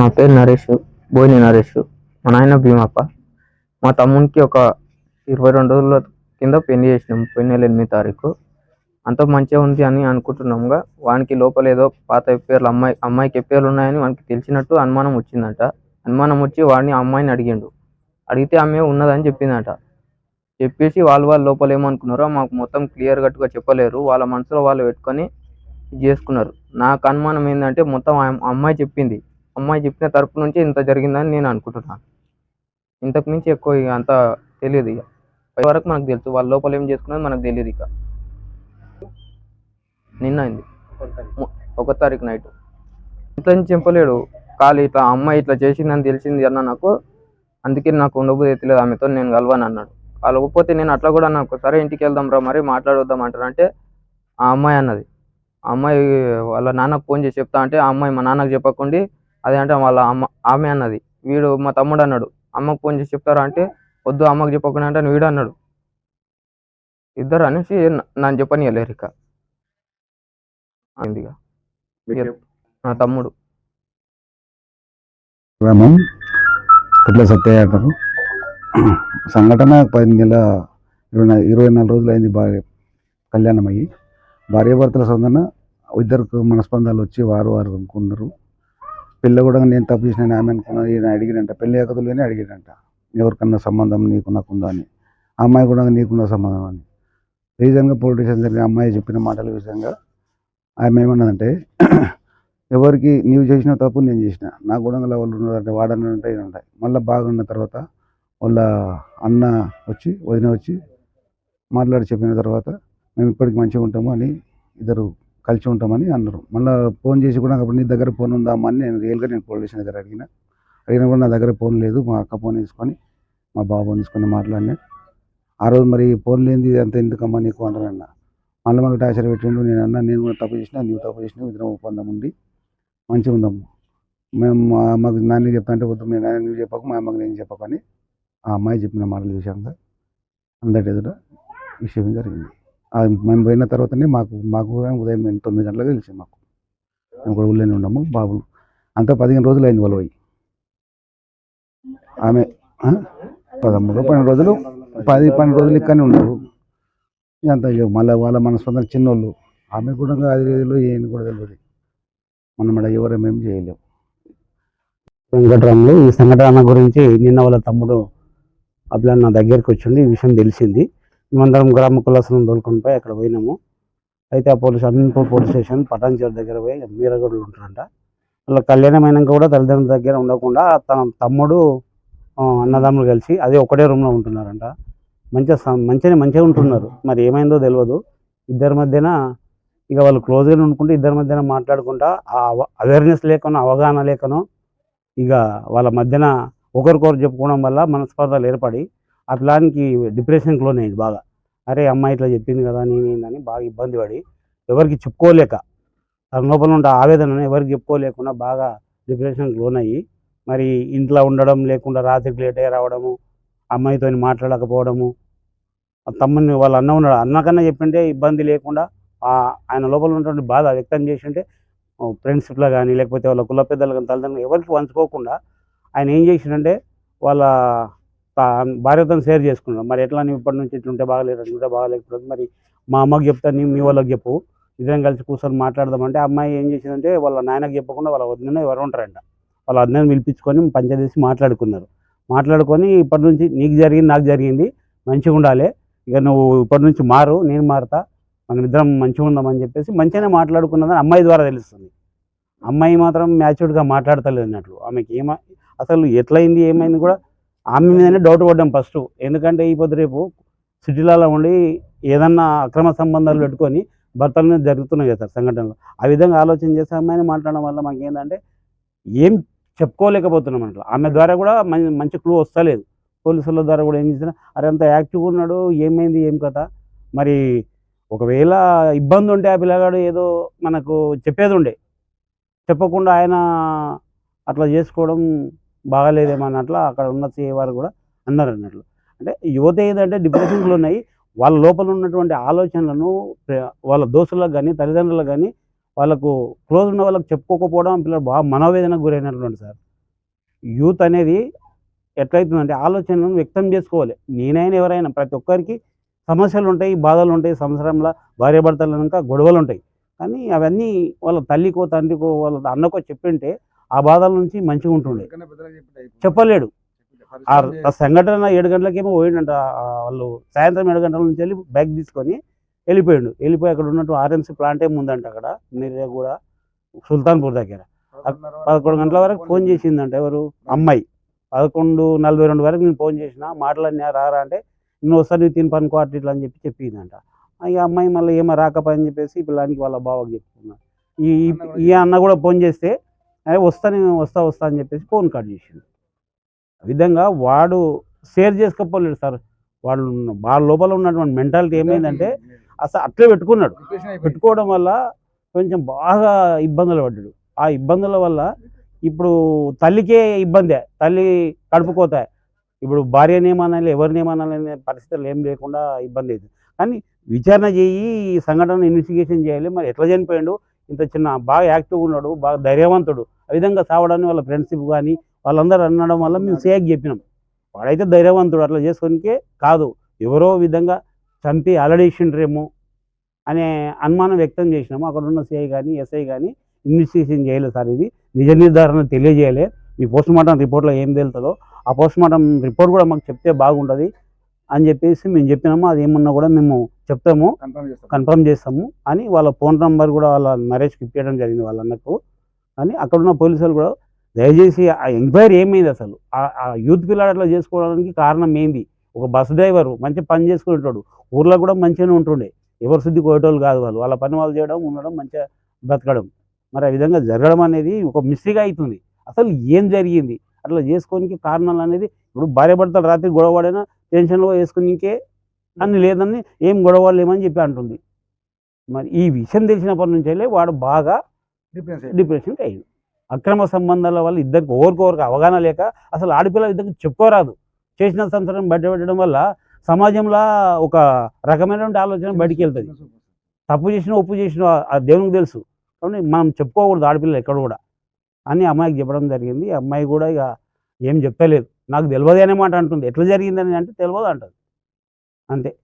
నా పేరు నరేష్ బోయిని నరేష్ మా నాయన భీమప్ప. మా తమ్మునికి ఒక ఇరవై రెండు రోజుల కింద పెళ్ళి చేసినాం పోయిన నెల ఎనిమిది తారీఖు. అంత మంచిగా ఉంది అని అనుకుంటున్నాముగా వానికి లోపల ఏదో పాత పేర్లు అమ్మాయి అమ్మాయికి ఎప్పేర్లు ఉన్నాయని వానికి తెలిసినట్టు అనుమానం వచ్చిందంట. అనుమానం వచ్చి వాడిని అమ్మాయిని అడిగిండు. అడిగితే ఆమె ఉన్నదని చెప్పిందంట. చెప్పేసి వాళ్ళు వాళ్ళు లోపల ఏమనుకున్నారో మాకు మొత్తం క్లియర్ కట్గా చెప్పలేరు. వాళ్ళ మనసులో వాళ్ళు పెట్టుకొని ఇది చేసుకున్నారు. నాకు అనుమానం ఏంటంటే మొత్తం అమ్మాయి చెప్పింది. అమ్మాయి చెప్పిన తరపు నుంచి ఇంత జరిగిందని నేను అనుకుంటున్నాను. ఇంతకు మించి ఎక్కువ ఇక అంత తెలియదు ఇక. పై వరకు మనకు తెలుసు వాళ్ళ లోపల ఏం చేసుకున్నది మనకు తెలియదు ఇక. నిన్న అయింది. ఒక తారీఖు నైట్. ఇంత నుంచి చెప్పలేడు ఖాళీ ఇట్లా అమ్మాయి ఇట్లా చేసిందని తెలిసింది అన్న నాకు. అందుకే నాకు ఉండబోదు ఎత్తలేదు ఆమెతో నేను కలవను అన్నాడు. కలవకపోతే నేను అట్లా కూడా నాకు సరే ఇంటికి వెళ్దాం రా మరి మాట్లాడొద్దాం అంటారు అంటే ఆ అమ్మాయి అన్నది. ఆ అమ్మాయి వాళ్ళ నాన్నకు ఫోన్ చేసి చెప్తా అంటే ఆ అమ్మాయి మా నాన్నకు చెప్పకుండా అదే అంటే వాళ్ళ అమ్మ ఆమె అన్నది. వీడు మా తమ్ముడు అన్నాడు. అమ్మకు ఫోన్ చేసి చెప్తారా అంటే వద్దు అమ్మకు చెప్పకుండా అంటే వీడు అన్నాడు. ఇద్దరు అనేసి న- నన్ను చెప్పనియలేరు ఇక. నా తమ్ముడు. గ్రామం పిట్ల సత్యయ్య అంటారు. సంఘటన పది నెల ఇరవై నా- ఇరవై నాలుగు రోజులు అయింది భార్య కళ్యాణం అయ్యి భార్యాభర్తల సొందన ఇద్దరికి మనస్పందాలు వచ్చి వారు వారు అనుకున్నారు. పెళ్ళి కూడా నేను తప్పు చేసిన ఆమె అనుకున్నాను ఈయన అడిగినంట పెళ్ళి ఏకతులుగానే అడిగినంట ఎవరికన్నా సంబంధం నీకు నాకుందా అని. అమ్మాయి కూడా నీకున్న సంబంధం అని. రీజన్గా పోలీస్ జరిగిన అమ్మాయి చెప్పిన మాటల విషయంగా ఆమె ఏమన్నదంటే ఎవరికి నీవు చేసిన తప్పు నేను చేసిన. నా గుణంగా వాళ్ళు ఉన్నారంటే వాడని ఉంటాయి ఉంటాయి. మళ్ళీ బాగున్న తర్వాత వాళ్ళ అన్న వచ్చి వదిన వచ్చి మాట్లాడి చెప్పిన తర్వాత మేము ఇప్పటికి మంచిగా ఉంటాము అని ఇద్దరు కలిసి ఉంటామని అన్నారు. మళ్ళీ ఫోన్ చేసి కూడా అప్పుడు నీ దగ్గర ఫోన్ ఉందా అమ్మా అని నేను రియల్గా నేను పోలీస్ స్టేషన్ దగ్గర అడిగిన. అడిగినా కూడా నా దగ్గర ఫోన్ లేదు మా అక్క ఫోన్ తీసుకొని మా బాబు తీసుకొని మాట్లాడినా. ఆ రోజు మరి ఫోన్ లేనిది అంత ఎందుకమ్మా నీకు అంటారన్న మళ్ళీ మళ్ళీ టార్చర్ పెట్టిండు నేను అన్న నేను కూడా తప్పు చేసిన నువ్వు తప్పు చేసిన ఇద్దరం ఒప్పందం ఉండి మంచిగా ఉందాము మేము మా అమ్మకి నాన్న చెప్తా అంటే వద్దు మీ నాన్న నువ్వు చెప్పకు మా అమ్మకి నేను చెప్పకని ఆ అమ్మాయి చెప్పిన మాటల విషయంగా అందరి ఎదుట విషయం జరిగింది. మేము పోయిన తర్వాతనే మాకు మాకు ఉదయం మేము తొమ్మిది గంటలకు తెలిసింది మాకు. మేము కూడా ఊళ్ళోనే ఉన్నాము బాబులు. అంతా పదిహేను రోజులు అయింది వాళ్ళు పోయి. ఆమె పదమూడు పన్నెండు రోజులు పది పన్నెండు రోజులు ఇక్కడనే ఉన్నారు. అంత మళ్ళీ వాళ్ళ మనస్పందన చిన్నోళ్ళు. ఆమె కూడా అది తెలియదు ఏం కూడా తెలియదు. మనం ఇక్కడ ఎవరు మేము చేయలేము వెంకటరాములు ఈ సంఘటన గురించి నిన్న వాళ్ళ తమ్ముడు అభిలాన్ నా దగ్గరికి వచ్చిండి ఈ విషయం తెలిసింది. మేమందరం గ్రామ కులాసనం తోలుకొని పోయి అక్కడ పోయినాము. అయితే ఆ police Aminpur police station Patancheru దగ్గర పోయి మీరగూడలో ఉంటారంట. వాళ్ళ కళ్యాణం అయినాక కూడా తల్లిదండ్రుల దగ్గర ఉండకుండా తన తమ్ముడు అన్నదమ్ములు కలిసి అదే ఒకటే రూమ్లో ఉంటున్నారంట. మంచిగా మంచిగా మంచిగా ఉంటున్నారు. మరి ఏమైందో తెలియదు ఇద్దరి మధ్యన ఇక వాళ్ళు క్లోజ్గా ఉండుకుంటే ఇద్దరి మధ్యన మాట్లాడుకుంటా ఆ అవేర్నెస్ లేకనో అవగాహన లేకనో ఇక వాళ్ళ మధ్యన ఒకరికొకరు చెప్పుకోవడం వల్ల మనస్పర్ధలు ఏర్పడి అట్లానికి ప్లాన్కి డిప్రెషన్కి లోనయ్యింది బాగా. అరే అమ్మాయి ఇట్లా చెప్పింది కదా నేనేందని బాగా ఇబ్బంది పడి ఎవరికి చెప్పుకోలేక తన లోపల ఉండే ఆవేదనను ఎవరికి చెప్పుకోలేకుండా బాగా డిప్రెషన్కి లోనయ్యి మరి ఇంట్లో ఉండడం లేకుండా రాత్రికి లేట్ అయ్యి రావడము అమ్మాయితో మాట్లాడకపోవడము తమ్ముని వాళ్ళ అన్న ఉన్నాడు అన్నకన్నా చెప్పింటే ఇబ్బంది లేకుండా ఆయన లోపల ఉన్నటువంటి బాధ వ్యక్తం చేసింటే ఫ్రెండ్షిప్లో కానీ లేకపోతే వాళ్ళ కుల పెద్దలు కానీ తల్లిదండ్రులు ఎవరికి పంచుకోకుండా ఆయన ఏం చేసిండంటే వాళ్ళ భార్యతో షేర్ చేసుకున్నాం మరి ఎట్లా నువ్వు ఇప్పటి నుంచి ఇట్లుంటే బాగాలేదు అట్లుంటే బాగాలేకపోతే మరి మా అమ్మకి చెప్తా నీ మీ వాళ్ళకి చెప్పు. ఇద్దరం కలిసి కూర్చొని మాట్లాడదామంటే ఆ అమ్మాయి ఏం చేసిందంటే వాళ్ళ నాయనకి చెప్పకుండా వాళ్ళ వదిన ఎవరు ఉంటారంట. వాళ్ళ వదినని పిలిపించుకొని పంచదేసి మాట్లాడుకున్నారు. మాట్లాడుకొని ఇప్పటి నుంచి నీకు జరిగింది నాకు జరిగింది మంచిగా ఉండాలి. ఇక నువ్వు ఇప్పటి నుంచి మారు నేను మారుతా మనం ఇద్దరం మంచిగా ఉందామని చెప్పేసి మంచిగానే మాట్లాడుకున్నదని అమ్మాయి ద్వారా తెలుస్తుంది. అమ్మాయి మాత్రం మ్యాచ్యూర్డ్గా మాట్లాడతలేదు అన్నట్లు. ఆమెకి ఏమ అసలు ఎట్లయింది ఏమైంది కూడా ఆమె మీదనే డౌట్ పడ్డాం ఫస్ట్ ఎందుకంటే ఈ పొద్దు రేపు సిటీలలో ఉండి ఏదన్నా అక్రమ సంబంధాలు పెట్టుకొని భర్తల మీద జరుగుతున్నాయి కదా సార్ సంఘటనలు. ఆ విధంగా ఆలోచన చేసి అమ్మాయిని మాట్లాడడం వల్ల మాకు ఏంటంటే ఏం చెప్పుకోలేకపోతున్నాం అట్లా ఆమె ద్వారా కూడా మంచి మంచి క్లూ వస్తలేదు. పోలీసుల ద్వారా కూడా ఏం చేసినా అరే అంత యాక్టివ్గా ఉన్నాడు ఏమైంది ఏం కథ? మరి ఒకవేళ ఇబ్బంది ఉంటే ఆ పిల్లగాడు ఏదో మనకు చెప్పేది ఉండే. చెప్పకుండా ఆయన అట్లా చేసుకోవడం బాగాలేదేమో అన్నట్లు అక్కడ ఉన్న వారు కూడా అన్నారు అన్నట్లు అంటే యువత ఏదంటే డిప్రెషన్లు ఉన్నాయి. వాళ్ళ లోపల ఉన్నటువంటి ఆలోచనలను వాళ్ళ దోస్తులకు కానీ తల్లిదండ్రులకు కానీ వాళ్ళకు క్లోజ్ ఉన్న వాళ్ళకి చెప్పుకోకపోవడం పిల్లలు బాగా మనోవేదనకు గురైనటువంటి సార్. యూత్ అనేది ఎట్లయితుందంటే ఆలోచనలను వ్యక్తం చేసుకోవాలి. నేనైనా ఎవరైనా ప్రతి ఒక్కరికి సమస్యలు ఉంటాయి బాధలు ఉంటాయి సంవత్సరంలో భార్యాభర్తలు భర్తలు గొడవలు ఉంటాయి. కానీ అవన్నీ వాళ్ళ తల్లికో తండ్రికో వాళ్ళ అన్నకో చెప్పింటే ఆ బాధల నుంచి మంచిగా ఉంటుండే. చెప్పలేడు. ఆ సంఘటన ఏడు గంటలకేమో పోయిండంట వాళ్ళు సాయంత్రం ఏడు గంటల నుంచి వెళ్ళి బ్యాగ్ తీసుకొని వెళ్ళిపోయాడు. వెళ్ళిపోయి అక్కడ ఉన్నట్టు ఆర్ఎంసీ ప్లాంట్ ఏమి ఉందంట అక్కడ? కూడా సుల్తాన్పూర్ దగ్గర. పదకొండు గంటల వరకు ఫోన్ చేసిందంట ఎవరు? అమ్మాయి. పదకొండు నలభై రెండు వరకు నేను ఫోన్ చేసిన మాటలన్నీ రారా అంటే నువ్వు వస్తా నువ్వు తిని పనుకో అట్లా ఇట్లా అని చెప్పి చెప్పిందంట. ఈ అమ్మాయి మళ్ళీ ఏమో రాకపోయని చెప్పేసి పిల్లానికి వాళ్ళ బావకి చెప్తున్నా ఈ ఈ- ఈ అన్న కూడా ఫోన్ చేస్తే అదే వస్తా వస్తా వస్తా అని చెప్పేసి ఫోన్ కట్ చేసిండు. ఆ విధంగా వాడు షేర్ చేసుకోపోలేడు సార్. వాళ్ళు వాళ్ళ లోపల ఉన్నటువంటి మెంటాలిటీ ఏమైందంటే అసలు అట్లే పెట్టుకున్నాడు. పెట్టుకోవడం వల్ల కొంచెం బాగా ఇబ్బందులు పడ్డాడు. ఆ ఇబ్బందుల వల్ల ఇప్పుడు తల్లికే ఇబ్బందే. తల్లి కడుపుకోతాయి ఇప్పుడు భార్యని ఏమనాలి ఎవరిని ఏమనాలి అనే పరిస్థితులు ఏం లేకుండా ఇబ్బంది అయింది కానీ విచారణ చేయి ఈ సంఘటన ఇన్వెస్టిగేషన్ చేయాలి. మరి ఎట్లా చనిపోయాడు? ఇంత చిన్న బాగా యాక్టివ్గా ఉన్నాడు బాగా ధైర్యవంతుడు. ఆ విధంగా చావడాన్ని వాళ్ళ ఫ్రెండ్షిప్ కానీ వాళ్ళందరూ అనడం వల్ల మేము సేయకి చెప్పినాం. వాడైతే ధైర్యవంతుడు అట్లా చేసుకొనికే కాదు. ఎవరో విధంగా చంపి అలడేసిండ్రేమో అనే అనుమానం వ్యక్తం చేసినాము. అక్కడ ఉన్న సిఐ కానీ ఎస్ఐ కానీ ఇన్వెస్టిగేషన్ చేయలేదు సార్ ఇది. నిజ నిర్ధారణ తెలియజేయలే. మీ పోస్ట్ మార్టం రిపోర్ట్లో ఏం తేలుతుందో ఆ పోస్ట్ మార్టం రిపోర్ట్ కూడా మాకు చెప్తే బాగుంటుంది అని చెప్పేసి మేము చెప్పినాము. అది ఏమున్నా కూడా మేము చెప్తాము కన్ఫర్మ్ చేస్తాము అని వాళ్ళ ఫోన్ నంబర్ కూడా వాళ్ళ నరేష్కి ఇప్పించడం జరిగింది వాళ్ళ అన్నకు. కానీ అక్కడ ఉన్న పోలీసులు కూడా దయచేసి ఆ ఎంక్వైరీ ఏమైంది అసలు? ఆ- యూత్ పిల్లాడు అట్లా చేసుకోవడానికి కారణం ఏంది? ఒక బస్ డ్రైవరు మంచి పని చేసుకునేటోడు ఊర్లో కూడా మంచిగానే ఉంటుండే. ఎవరు శుద్ధి కోయటోళ్ళు కాదు వాళ్ళు. వాళ్ళ పని వాళ్ళు చేయడం ఉండడం మంచిగా బ్రతకడం. మరి ఆ విధంగా జరగడం అనేది ఒక మిస్టేక్ అవుతుంది అసలు ఏం జరిగింది? అట్లా చేసుకోనికి కారణాలు అనేది ఇప్పుడు భార్య భర్తలు రాత్రి గొడవడైనా టెన్షన్లో వేసుకునికే అని లేదని ఏం గొడవ లేమని చెప్పి అంటుంది. మరి ఈ విషయం తెలిసినప్పటి నుంచి వెళ్ళి వాడు బాగా డిప్రెషన్కి అయ్యింది అక్రమ సంబంధాల వల్ల ఇద్దరికి ఓరికొరికి అవగాహన లేక అసలు ఆడపిల్ల ఇద్దరికి చెప్పుకోరాదు. చేసిన సంవత్సరం బయట పెట్టడం వల్ల సమాజంలో ఒక రకమైనటువంటి ఆలోచన బయటికి వెళ్తుంది. తప్పు చేసిన ఒప్పు చేసిన ఆ దేవునికి తెలుసు. కాబట్టి మనం చెప్పుకోకూడదు ఆడపిల్లలు ఎక్కడ కూడా. అని అమ్మాయికి చెప్పడం జరిగింది. అమ్మాయి కూడా ఇక ఏం చెప్పలేదు నాకు తెలియదు అనే మాట అంటుంది. ఎట్లా జరిగిందని అంటే తెలియదు అంటుంది. అంతే.